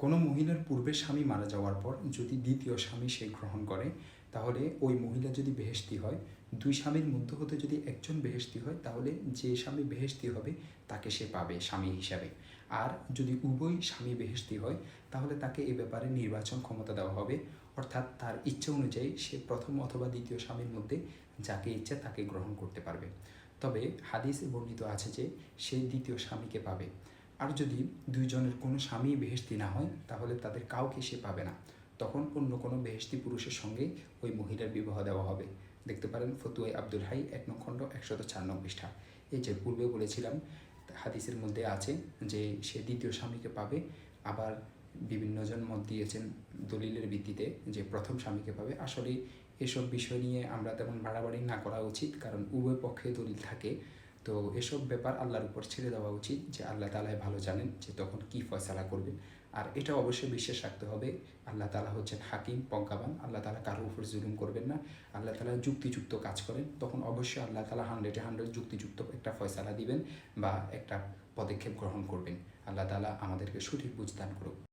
কোনো মহিলার পূর্বের স্বামী মারা যাওয়ার পর যদি দ্বিতীয় স্বামী সে গ্রহণ করে, তাহলে ওই মহিলা যদি বেহেশতি হয়, দুই স্বামীর মধ্য হতে যদি একজন বেহেশতি হয়, তাহলে যে স্বামী বেহেশতি হবে, তাকে সে পাবে স্বামী হিসাবে। আর যদি উভয় স্বামী বেহেশতি হয়, তাহলে তাকে এ ব্যাপারে নির্বাচন ক্ষমতা দেওয়া হবে। অর্থাৎ তার ইচ্ছা অনুযায়ী সে প্রথম অথবা দ্বিতীয় স্বামীর মধ্যে যাকে ইচ্ছে তাকে গ্রহণ করতে পারবে। তবে হাদিসে বর্ণিত আছে যে, সে দ্বিতীয় স্বামীকে পাবে। আর যদি দুইজনের কোনো স্বামী বেহেশতি না হয়, তাহলে তাদের কাউকে সে পাবে না। তখন অন্য কোনো বেহেশতি পুরুষের সঙ্গে ওই মহিলার বিবাহ দেওয়া হবে। দেখতে পারেন ফতুয়াই আব্দুল হাই, এক খণ্ড একশত চার পৃষ্ঠা। এই যে পূর্বে বলেছিলাম, হাদিসের মধ্যে আছে যে সে দ্বিতীয় স্বামীকে পাবে, আবার বিভিন্নজন মত দিয়েছেন দলিলের ভিত্তিতে যে প্রথম স্বামীকে পাবে। আসলে এসব বিষয় নিয়ে আমরা তেমন বাড়াবাড়ি না করা উচিত, কারণ উভয় পক্ষে দলিল থাকে। তো এসব ব্যাপার আল্লাহর উপর ছেড়ে দেওয়া উচিত যে আল্লাহ তালাই ভালো জানেন যে তখন কী ফয়সালা করবেন। আর এটা অবশ্যই বিশ্বাস রাখতে হবে, আল্লাহ তালা হচ্ছেন হাকিম, পজ্ঞাবান, আল্লাহ তালা কারোর উপর জুলুম করবেন না। আল্লাহ তালা যুক্তিযুক্ত কাজ করেন, তখন অবশ্যই আল্লাহ তালা হান্ড্রেডে হান্ড্রেড যুক্তিযুক্ত একটা ফয়সালা দিবেন বা একটা পদক্ষেপ গ্রহণ করবেন। আল্লাহ তালা আমাদেরকে সঠিক বুঝদান করুক।